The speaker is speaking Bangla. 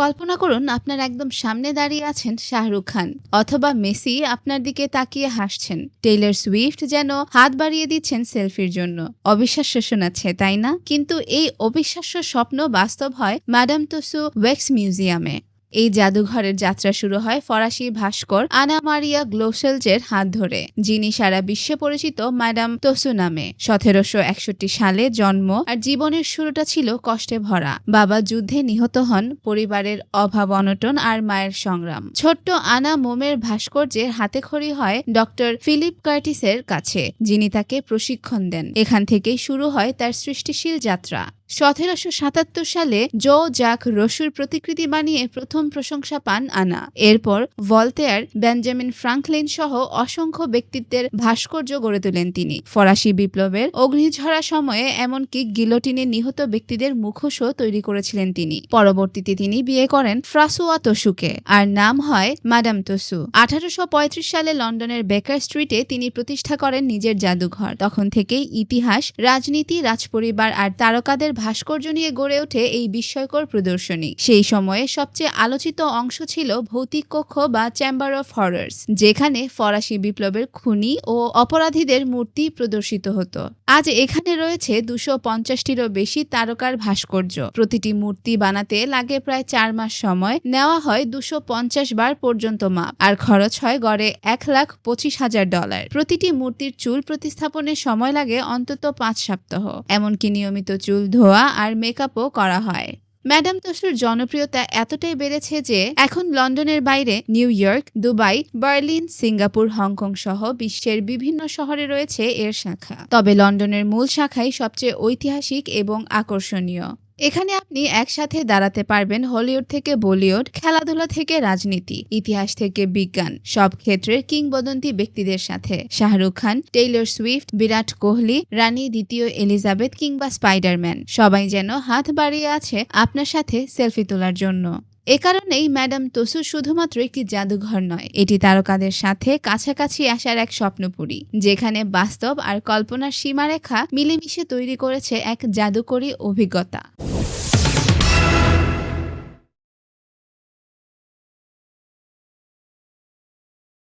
কল্পনা করুন, আপনার একদম সামনে দাঁড়িয়ে আছেন শাহরুখ খান অথবা মেসি আপনার দিকে তাকিয়ে হাসছেন। টেইলর সুইফট যেন হাত বাড়িয়ে দিচ্ছেন সেলফির জন্য। অবিশ্বাস্য শোনাচ্ছে, তাই না? কিন্তু এই অবিশ্বাস্য স্বপ্ন বাস্তব হয় ম্যাডাম তুসু ওয়েক্স মিউজিয়ামে। এই জাদুঘরের যাত্রা শুরু হয় ফরাসি ভাস্কর আনা মারিয়া গ্লোসেলজের হাত ধরে, যিনি সারা বিশ্বে পরিচিত ম্যাডাম তোসু নামে সতেরোশো একষট্টি সালে জন্ম আর জীবনের শুরুটা ছিল কষ্টে ভরা। বাবা যুদ্ধে নিহত হন, পরিবারের অভাব অনটন আর মায়ের সংগ্রাম। ছোট্ট আনা মোমের ভাস্কর্যের হাতেখড়ি হয় ডক্টর ফিলিপ কার্টিসের কাছে, যিনি তাকে প্রশিক্ষণ দেন। এখান থেকেই শুরু হয় তার সৃষ্টিশীল যাত্রা। সতেরোশো সাতাত্তর সালে জো জাক রসুর প্রতিকৃতি বানিয়ে প্রথম প্রশংসা পান আনা। এরপর ভলতেয়ার, বেঞ্জামিন ফ্রাঙ্কলিন সহ অসংখ্য ব্যক্তিত্বের ভাস্কর্য গড়ে তোলেন তিনি। ফরাসি বিপ্লবের অগ্নিঝরা সময়ে এমনকি গিলোটিনে নিহত ব্যক্তিদের মুখোশও তৈরি করেছিলেন তিনি। পরবর্তীতে তিনি বিয়ে করেন ফ্রাসুয়া তসুকে, আর নাম হয় ম্যাডাম তসু। আঠারোশো পঁয়ত্রিশ সালে লন্ডনের বেকার স্ট্রিটে তিনি প্রতিষ্ঠা করেন নিজের জাদুঘর। তখন থেকেই ইতিহাস, রাজনীতি, রাজপরিবার আর তারকাদের ভাস্কর্য নিয়ে গড়ে ওঠে এই বিস্ময়কর প্রদর্শনী। সেই সময়ে সবচেয়ে আলোচিত অংশ ছিল ভৌতিক কক্ষ বা চেম্বার অফ হরার্স যেখানে ফরাসি বিপ্লবের খুনি ও অপরাধীদের মূর্তি প্রদর্শিত হতো। আজ এখানে রয়েছে দুশো পঞ্চাশটিরও বেশি তারকার ভাস্কর্য। প্রতিটি মূর্তি বানাতে লাগে প্রায় চার মাস সময়। নেওয়া হয় দুশো পঞ্চাশ বার পর্যন্ত মাপ। আর খরচ হয় গড়ে এক লাখ পঁচিশ হাজার ডলার। প্রতিটি মূর্তির চুল প্রতিস্থাপনের সময় লাগে অন্তত পাঁচ সপ্তাহ। এমনকি নিয়মিত চুল ধোয়া আর মেকআপও করা হয়। ম্যাডাম তসুর জনপ্রিয়তা এতটাই বেড়েছে যে, এখন লন্ডনের বাইরে New York, Dubai, Berlin, Singapore, Hong Kong সহ বিশ্বের বিভিন্ন শহরে রয়েছে এর শাখা। তবে লন্ডনের মূল শাখাই সবচেয়ে ঐতিহাসিক এবং আকর্ষণীয়। এখানে আপনি একসাথে দাঁড়াতে পারবেন হলিউড থেকে বলিউড, খেলাধুলা থেকে রাজনীতি, ইতিহাস থেকে বিজ্ঞান, সব ক্ষেত্রের কিংবদন্তি ব্যক্তিদের সাথে। শাহরুখ খান, টেইলর সুইফট, বিরাট কোহলি, রানী দ্বিতীয় এলিজাবেথ কিংবা স্পাইডারম্যান। সবাই যেন হাত বাড়িয়ে আছে আপনার সাথে সেলফি তোলার জন্য। এ কারণেই ম্যাডাম তসু শুধুমাত্র একটি জাদুঘর নয়, এটি তারকাদের সাথে কাছাকাছি আসার এক স্বপ্নপুরি, যেখানে বাস্তব আর কল্পনার সীমারেখা মিলেমিশে তৈরি করেছে এক জাদুকরী অভিজ্ঞতা।